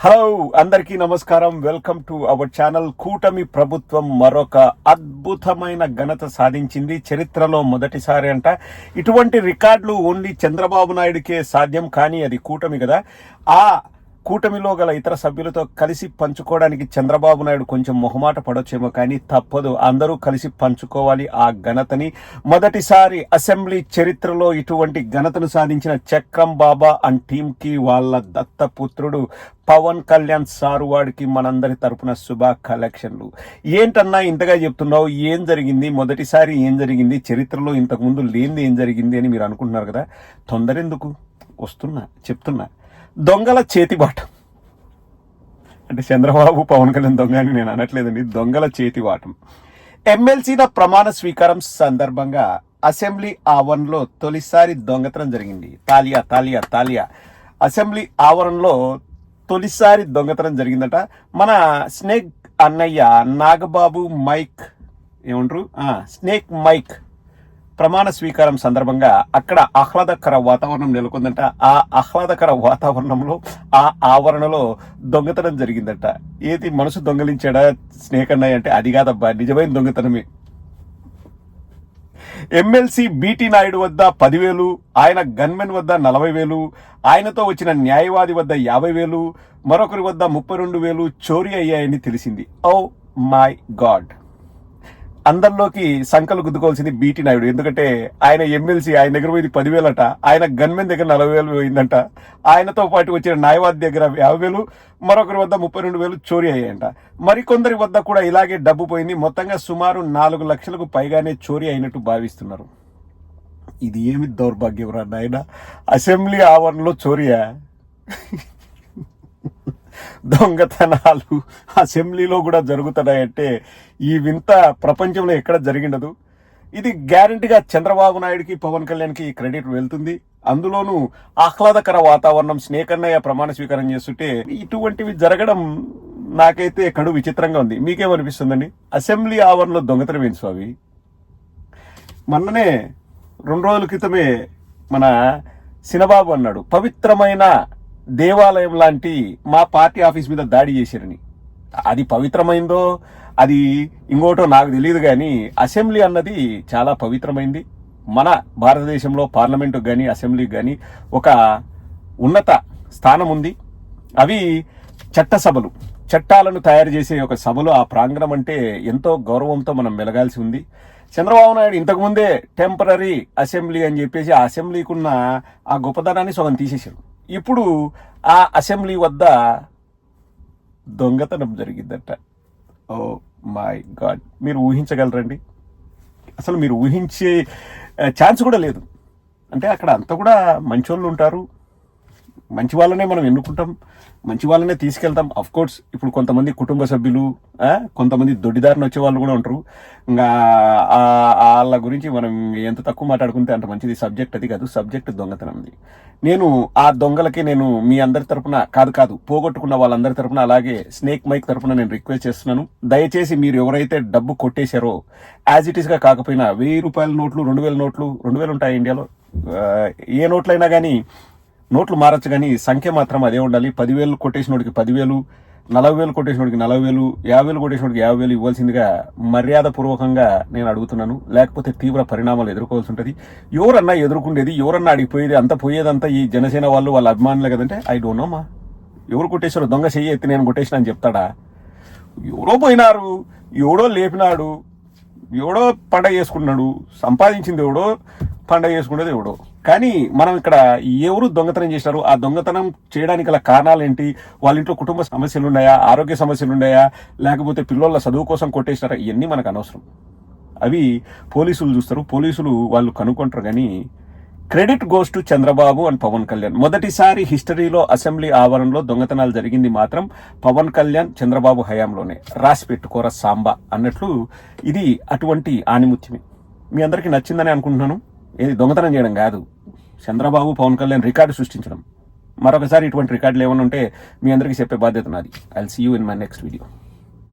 Hello అందరికీ నమస్కారం. Welcome to our channel కూటమి ప్రభుత్వం మరొక అద్భుతమైన ఘనత సాధించింది. చరిత్రలో మొదటిసారి అంట. ఇటువంటి రికార్డులు ఓన్లీ చంద్రబాబు నాయుడుకే సాధ్యం కానీ అది కూటమి కదా. ఆ కూటమిలో గల ఇతర సభ్యులతో కలిసి పంచుకోవడానికి చంద్రబాబు నాయుడు కొంచెం మొహమాట పడొచ్చేమో కానీ తప్పదు. అందరూ కలిసి పంచుకోవాలి ఆ ఘనతని. మొదటిసారి అసెంబ్లీ చరిత్రలో ఇటువంటి ఘనతను సాధించిన చక్రం బాబా అండ్ టీమ్కి వాళ్ళ దత్తపుత్రుడు పవన్ కళ్యాణ్ సారు వాడికి మనందరి తరపున శుభ కలెక్షన్లు ఏంటన్నా ఇంతగా చెప్తున్నావు? ఏం జరిగింది? మొదటిసారి ఏం జరిగింది? చరిత్రలో ఇంతకుముందు లేనిది ఏం జరిగింది అని మీరు అనుకుంటున్నారు కదా? తొందర ఎందుకు వస్తున్నా చెప్తున్నా. దొంగల చేతిబాట అంటే చంద్రబాబు పవన్ కళ్యాణ్ దొంగ అని నేను అనట్లేదండి దొంగల చేతివాటం ఎమ్మెల్సీల ప్రమాణ స్వీకారం సందర్భంగా అసెంబ్లీ ఆవరణలో తొలిసారి దొంగతనం జరిగింది. తాలియా తాలియా తాలియా. అసెంబ్లీ ఆవరణలో తొలిసారి దొంగతనం జరిగిందట. మన స్నేక్ అన్నయ్య నాగబాబు మైక్ ఏమంటారు? స్నేక్ మైక్ ప్రమాణ స్వీకారం సందర్భంగా అక్కడ ఆహ్లాదకర వాతావరణం నెలకొందంట. ఆ ఆహ్లాదకర వాతావరణంలో ఆ ఆవరణలో దొంగతనం జరిగిందట. ఏది మనసు దొంగలించాడా స్నేక్ అన్నయ్య అంటే అది కాదబ్బా నిజమైన దొంగతనమే. ఎమ్మెల్సీ బీటీ నాయుడు వద్ద పదివేలు ఆయన గన్మెన్ వద్ద నలభై వేలు ఆయనతో వచ్చిన న్యాయవాది వద్ద యాభై వేలు మరొకరి వద్ద ముప్పై రెండు వేలు చోరీ అయ్యాయని తెలిసింది. Oh my God! అందరిలోకి సంకలు గుద్దుకోవాల్సింది బీటీ నాయుడు. ఎందుకంటే ఆయన ఎమ్మెల్సీ ఆయన దగ్గర పోయింది పదివేలట. ఆయన గన్మెన్ దగ్గర నలభై వేలు పోయిందంట. ఆయనతో పాటు వచ్చిన న్యాయవాది దగ్గర యాభై వేలు మరొకరి వద్ద ముప్పై రెండు వేలు చోరీ అయ్యాయంట. మరికొందరి వద్ద కూడా ఇలాగే డబ్బు పోయింది. మొత్తంగా సుమారు నాలుగు లక్షలకు పైగానే చోరీ అయినట్టు భావిస్తున్నారు. ఇది ఏమి దౌర్భాగ్యం రా నాయన? అసెంబ్లీ ఆవరణలో చోరీయా? దొంగతనాలు అసెంబ్లీలో కూడా జరుగుతున్నాయంటే ఈ వింత ప్రపంచంలో ఎక్కడ జరిగిండదు. ఇది గ్యారంటీగా చంద్రబాబు నాయుడికి పవన్ కళ్యాణ్కి ఈ క్రెడిట్ వెళ్తుంది. అందులోనూ ఆహ్లాదకర వాతావరణం స్నేహన్నయ్య ప్రమాణ స్వీకారం చేస్తుంటే ఇటువంటివి జరగడం నాకైతే కడు విచిత్రంగా ఉంది. మీకేమనిపిస్తుందండి? అసెంబ్లీ ఆవరణలో దొంగతనం ఏంటి స్వామి? మొన్ననే రెండు రోజుల క్రితమే మన సినబాబు అన్నాడు పవిత్రమైన దేవాలయం లాంటి మా పార్టీ ఆఫీస్ మీద దాడి చేశారని. అది పవిత్రమైందో అది ఇంకోటో నాకు తెలియదు కానీ అసెంబ్లీ అన్నది చాలా పవిత్రమైంది. మన భారతదేశంలో పార్లమెంటు కానీ అసెంబ్లీకి కానీ ఒక ఉన్నత స్థానం ఉంది. అవి చట్టసభలు. చట్టాలను తయారు చేసే ఒక సభలో ఆ ప్రాంగణం అంటే ఎంతో గౌరవంతో మనం మెలగాల్సి ఉంది. చంద్రబాబు నాయుడు ఇంతకుముందే టెంపరీ అసెంబ్లీ అని చెప్పేసి ఆ అసెంబ్లీకి ఉన్న ఆ గొప్పదనాన్ని సగం తీసేశారు. ఇప్పుడు ఆ అసెంబ్లీ వద్ద దొంగతనం జరిగిందట. Oh my god. మీరు ఊహించగలరండి? అసలు మీరు ఊహించే ఛాన్స్ కూడా లేదు. అంటే అక్కడ అంతా కూడా మంచోళ్ళు ఉంటారు. మంచి వాళ్ళనే మనం ఎన్నుకుంటాం మంచి వాళ్ళనే తీసుకెళ్తాం. అఫ్ కోర్స్ ఇప్పుడు కొంతమంది కుటుంబ సభ్యులు కొంతమంది దొడ్డిదారిని వచ్చే వాళ్ళు కూడా ఉంటారు. ఇంకా వాళ్ళ గురించి మనం ఎంత తక్కువ మాట్లాడుకుంటే అంత మంచిది. సబ్జెక్ట్ అది కాదు సబ్జెక్ట్ దొంగతనంది నేను ఆ దొంగలకి నేను మీ అందరి తరపున కాదు కాదు పోగొట్టుకున్న వాళ్ళందరి తరపున అలాగే స్నేక్ మైక్ తరపున నేను రిక్వెస్ట్ చేస్తున్నాను. దయచేసి మీరు ఎవరైతే డబ్బు కొట్టేశారో యాజ్ ఇట్ ఈస్గా కాకపోయినా వెయ్యి రూపాయల నోట్లు రెండు వేల నోట్లు రెండు వేలు ఉంటాయి ఇండియాలో? ఏ నోట్లైనా కానీ నోట్లు మారచ్చు కానీ సంఖ్య మాత్రం అదే ఉండాలి. పదివేలు కొట్టేసినోడికి పదివేలు నలభై వేలు కొట్టేసినోడికి నలభై వేలు యాభై వేలు కొట్టేసినోడికి యాభై వేలు ఇవ్వాల్సిందిగా మర్యాద పూర్వకంగా నేను అడుగుతున్నాను. లేకపోతే తీవ్ర పరిణామాలు ఎదుర్కోవాల్సి ఉంటుంది. ఎవరన్నా ఎదుర్కొండేది ఎవరన్నా అడిగిపోయేది అంత పోయేదంతా ఈ జనసేన వాళ్ళు వాళ్ళ అభిమానులే కదంటే ఐ డోంట్ నో మా. ఎవరు కొట్టేశారు దొంగ చెయ్యి ఎత్తి నేను కొట్టేసిన అని చెప్తాడా? ఎవరో పోయినారు ఎవడో లేపినాడు ఎవడో పండగ చేసుకున్నాడు సంపాదించింది ఎవడో పండగ చేసుకునేది ఎవడో. కానీ మనం ఇక్కడ ఎవరు దొంగతనం చేశారు ఆ దొంగతనం చేయడానికి గల కారణాలు ఏంటి వాళ్ళ ఇంట్లో కుటుంబ సమస్యలు ఉన్నాయా? ఆరోగ్య సమస్యలు ఉన్నాయా? లేకపోతే పిల్లల చదువు కోసం కొట్టేసినారా? ఇవన్నీ మనకు అనవసరం. అవి పోలీసులు చూస్తారు. పోలీసులు వాళ్ళు కనుక్కుంటారు కానీ credit goes to Chandrababu and Pawan Kalyan. మొదటిసారి హిస్టరీలో అసెంబ్లీ ఆవరణలో దొంగతనాలు జరిగింది మాత్రం పవన్ కళ్యాణ్ చంద్రబాబు హయాంలోనే. రాసి పెట్టుకోరా సాంబా అన్నట్లు ఇది అటువంటి ఆనిముత్యమే. మీ అందరికీ నచ్చిందని అనుకుంటున్నాను. ఏది దొంగతనం చేయడం కాదు. చంద్రబాబు పవన్ కళ్యాణ్ రికార్డు సృష్టించడం. మరొకసారి ఇటువంటి రికార్డులు ఏమైనా ఉంటే మీ అందరికీ చెప్పే బాధ్యత నాది. I see you in my next video